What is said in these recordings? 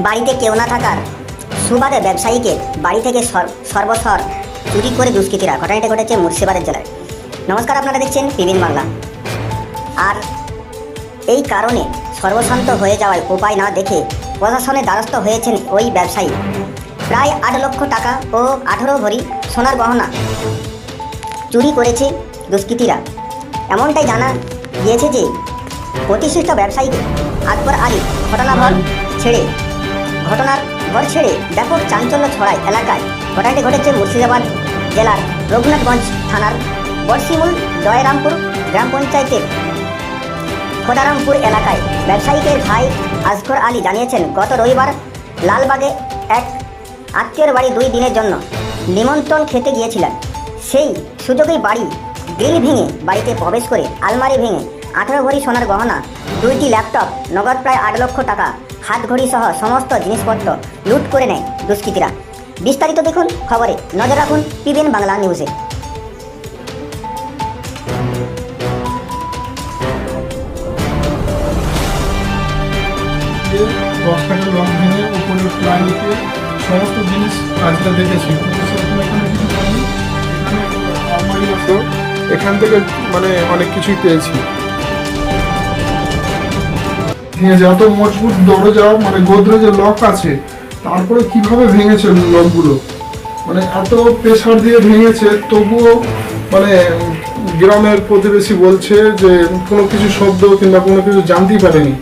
বাড়িতে কেউ না থাকার সুবাদে ব্যবসায়ীকে বাড়ি থেকে সর- সর্বস্বর চুরি করে দুষ্কৃতীরা, ঘটনাটি ঘটেছে মুর্শিদাবাদের জেলায়। নমস্কার, আপনারা দেখছেন পিবিন বাংলা। আর এই কারণে সর্বশান্ত হয়ে যাওয়ায় উপায় না দেখে প্রশাসনের দ্বারস্থ হয়েছেন ওই ব্যবসায়ী। প্রায় আট লক্ষ টাকা ও আঠেরো ভরি সোনার গহনা চুরি করেছে দুষ্কৃতীরা। এমনটাই জানা গিয়েছে যে প্রতিষ্ঠিত ব্যবসায়ী আকবর আলী ঘটনাঘর ছেড়ে ঘটনার ঘর ছেড়ে ব্যাপক চাঞ্চল্য ছড়ায় এলাকায়। ঘটনাটি ঘটেছে মুর্শিদাবাদ জেলার রঘুনাথগঞ্জ থানার বর্ষিমুল জয়রামপুর গ্রাম পঞ্চায়েতের খোদারামপুর এলাকায়। ব্যবসায়ীদের ভাই আসগর আলী জানিয়েছেন, গত রবিবার লালবাগে এক আত্মীয়র বাড়ি দুই দিনের জন্য নিমন্ত্রণ খেতে গিয়েছিলেন। সেই সুযোগেই বাড়ি গ্রিল ভেঙে বাড়িতে প্রবেশ করে আলমারি ভেঙে আঠেরো ভরি সোনার গহনা, দুইটি ল্যাপটপ, নগদ প্রায় আট লক্ষ টাকা হাত ঘড়ি সহ সমস্ত জিনিসপত্র লুট করে নেয় দুষ্কৃতীরা। বিস্তারিত দেখুন খবরে। নজর রাখুন পিবিএন বাংলা নিউজে। দশ ভেঙে উপরে সমস্ত জিনিস কাজটা দেখেছি এখান থেকে মানে অনেক কিছুই পেয়েছি। ভেঙেছে এত মজবুত দরজা মানে গোদরেজের লক আছে, তারপরে কীভাবে ভেঙেছে লকগুলো মানে এত প্রেশার দিয়ে ভেঙেছে, তবুও মানে গ্রামের প্রতিবেশী বলছে যে কোনো কিছু শব্দ কিংবা কোনো কিছু জানতেই পারেনি।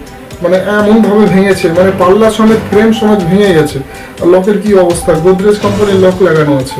মানে এমন ভাবে ভেঙেছে মানে পাল্লা সমেত ফ্রেম সমেত ভেঙে গেছে। আর লকের কি অবস্থা? গোদরেজ কোম্পানির লক লাগানো আছে।